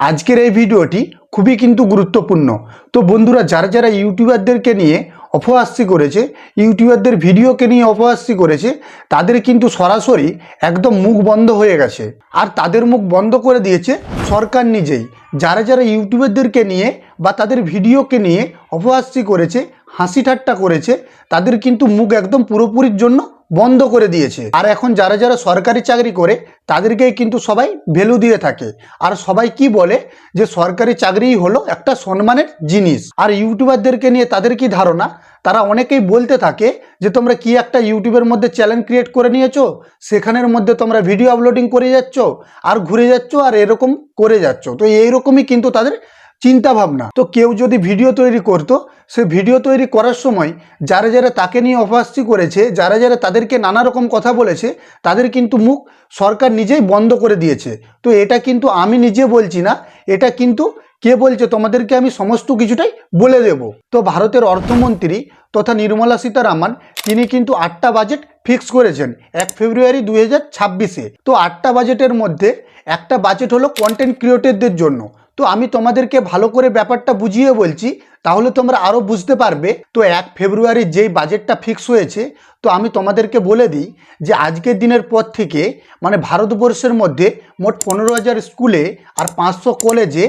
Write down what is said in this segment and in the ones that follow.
আজকের এই ভিডিওটি খুবই কিন্তু গুরুত্বপূর্ণ। তো বন্ধুরা, যারা যারা ইউটিউবারদেরকে নিয়ে অপহাস্যি করেছে, ইউটিউবারদের ভিডিওকে নিয়ে অপহাস্যি করেছে, তাদের কিন্তু সরাসরি একদম মুখ বন্ধ হয়ে গেছে। আর তাদের মুখ বন্ধ করে দিয়েছে সরকার নিজেই। যারা যারা ইউটিউবারদেরকে নিয়ে বা তাদের ভিডিওকে নিয়ে অপহাস্যি করেছে হাসি ঠাট্টা করেছে, তাদের কিন্তু মুখ একদম পুরোপুরির জন্য বন্ধ করে দিয়েছে। আর এখন যারা যারা সরকারি চাকরি করে, তাদেরকেই কিন্তু সবাই ভ্যালু দিয়ে থাকে। আর সবাই কি বলে? যে সরকারি চাকরিই হলো একটা সম্মানের জিনিস। আর ইউটিউবারদেরকে নিয়ে তাদের কি ধারণা? তারা অনেকেই বলতে থাকে যে, তোমরা কি একটা ইউটিউবের মধ্যে চ্যানেল ক্রিয়েট করে নিয়েছো? সেখানের মধ্যে তোমরা ভিডিও আপলোডিং করে যাচ্ছ? আর ঘুরে যাচ্ছ? আর এরকম করে যাচ্ছ? তো এইরকমই কিন্তু তাদের চিন্তা ভাবনা তো কেউ যদি ভিডিও তৈরি করতো, সে ভিডিও তৈরি করার সময় যারা যারা তাকে নিয়ে অপহাস্যি করেছে, যারা যারা তাদেরকে নানা রকম কথা বলেছে, তাদের কিন্তু মুখ সরকার নিজেই বন্ধ করে দিয়েছে। তো এটা কিন্তু আমি নিজে বলছি না, এটা কিন্তু কে বলছে তোমাদেরকে আমি সমস্ত কিছুটাই বলে দেব। তো ভারতের অর্থমন্ত্রী তথা নির্মলা সীতারামন, তিনি কিন্তু আটটা বাজেট ফিক্স করেছেন, এক ফেব্রুয়ারি দুই হাজার ছাব্বিশে। তো আটটা বাজেটের মধ্যে একটা বাজেট হলো কন্টেন্ট ক্রিয়েটরদের জন্য। তো আমি তোমাদেরকে ভালো করে ব্যাপারটা বুঝিয়ে বলছি, তাহলে তোমরা আরও বুঝতে পারবে। তো এক ফেব্রুয়ারি যেই বাজেটটা ফিক্স হয়েছে, তো আমি তোমাদেরকে বলে দিই যে আজকের দিনের পর থেকে মানে ভারতবর্ষের মধ্যে মোট পনেরো হাজার স্কুলে আর পাঁচশো কলেজে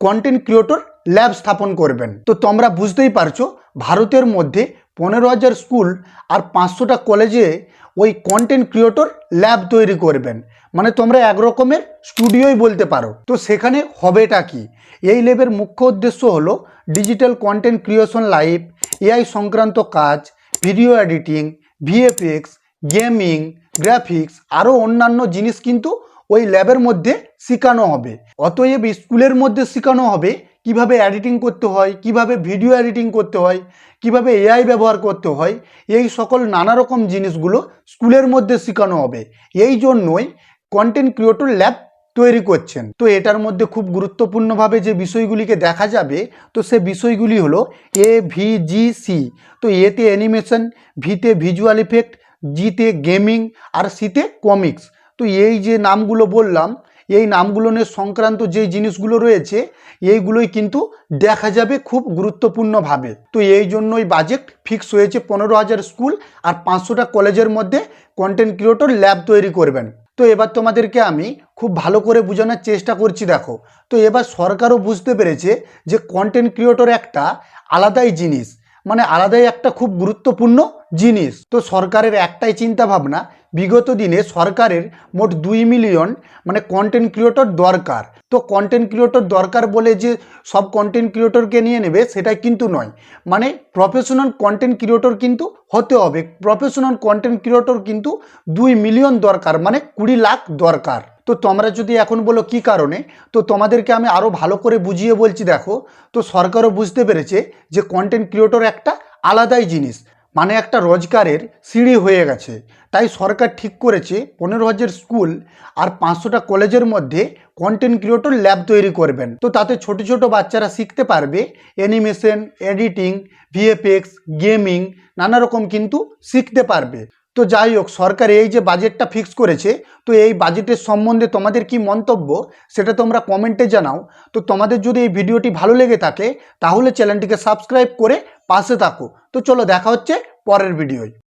কন্টেন্ট ক্রিয়েটর ল্যাব স্থাপন করবেন। তো তোমরা বুঝতেই পারছ, ভারতের মধ্যে পনেরো হাজার স্কুল আর পাঁচশোটা কলেজে ওই কন্টেন্ট ক্রিয়েটর ল্যাব তৈরি করবেন। মানে তোমরা এক রকমের স্টুডিওই বলতে পারো। তো সেখানে হবেটা কি? এই ল্যাবের মুখ্য উদ্দেশ্য হলো digital content creation live AI সংক্রান্ত কাজ video editing VFX gaming graphics আরও অন্যান্য জিনিস কিন্তু ওই ল্যাবের মধ্যে শেখানো হবে। অতএব স্কুলের মধ্যে শেখানো হবে কীভাবে এডিটিং করতে হয়, কীভাবে ভিডিও এডিটিং করতে হয়, কীভাবে এআই ব্যবহার করতে হয়, এই সকল নানা রকম জিনিসগুলো স্কুলের মধ্যে শেখানো হবে। এই জন্যই কন্টেন্ট ক্রিয়েটর ল্যাব তৈরি করছেন। তো এটার মধ্যে খুব গুরুত্বপূর্ণভাবে যে বিষয়গুলিকে দেখা যাবে, তো সে বিষয়গুলি হলো এ ভি জি সি তো এতে অ্যানিমেশন ভিতে ভিজুয়াল ইফেক্ট জিতে গেমিং আর সিতে কমিক্স তো এই যে নামগুলো বললাম, এই নামগুলো নিয়ে সংক্রান্ত যে জিনিসগুলো রয়েছে, এইগুলোই কিন্তু দেখা যাবে খুব গুরুত্বপূর্ণভাবে। তো এই জন্যই বাজেট ফিক্স হয়েছে পনেরো হাজার স্কুল আর পাঁচশোটা কলেজের মধ্যে কন্টেন্ট ক্রিয়েটর ল্যাব তৈরি করবেন। তো এবার তোমাদেরকে আমি খুব ভালো করে বোঝানোর চেষ্টা করছি, দেখো। তো এবার সরকারও বুঝতে পেরেছে যে কন্টেন্ট ক্রিয়েটর একটা আলাদাই জিনিস মানে আলাদাই একটা খুব গুরুত্বপূর্ণ জিনিস। তো সরকারের একটাই চিন্তা ভাবনা বিগত দিনে সরকারের মোট দুই মিলিয়ন মানে কন্টেন্ট ক্রিয়েটর দরকার। তো কন্টেন্ট ক্রিয়েটর দরকার বলে যে সব কন্টেন্ট ক্রিয়েটরকে নিয়ে নেবে, সেটা কিন্তু নয়। মানে প্রফেশনাল কন্টেন্ট ক্রিয়েটর কিন্তু হতে হবে। প্রফেশনাল কন্টেন্ট ক্রিয়েটর কিন্তু দুই মিলিয়ন দরকার মানে কুড়ি লাখ দরকার। তো তোমরা যদি এখন বলো কি কারণে, তো তোমাদেরকে আমি আরও ভালো করে বুঝিয়ে বলছি, দেখো। তো সরকারও বুঝতে পেরেছে যে কন্টেন্ট ক্রিয়েটর একটা আলাদাই জিনিস। মানে একটা রোজগারের সিঁড়ি হয়ে গেছে। তাই সরকার ঠিক করেছে পনেরো হাজার স্কুল আর পাঁচশোটা কলেজের মধ্যে কন্টেন্ট ক্রিয়েটর ল্যাব তৈরি করবেন। তো তাতে ছোট ছোট বাচ্চারা শিখতে পারবে। অ্যানিমেশন এডিটিং ভিএফএক্স গেমিং নানা রকম কিন্তু শিখতে পারবে। তো যাই হোক, সরকার এই যে বাজেটটা ফিক্স করেছে, তো এই বাজেটের সম্বন্ধে তোমাদের কি মন্তব্য সেটা তোমরা কমেন্টে জানাও। তো তোমাদের যদি এই ভিডিওটি ভালো লেগে থাকে, তাহলে চ্যানেলটিকে সাবস্ক্রাইব করে পাশে থাকো। তো চলো দেখা হচ্ছে পরের ভিডিওয়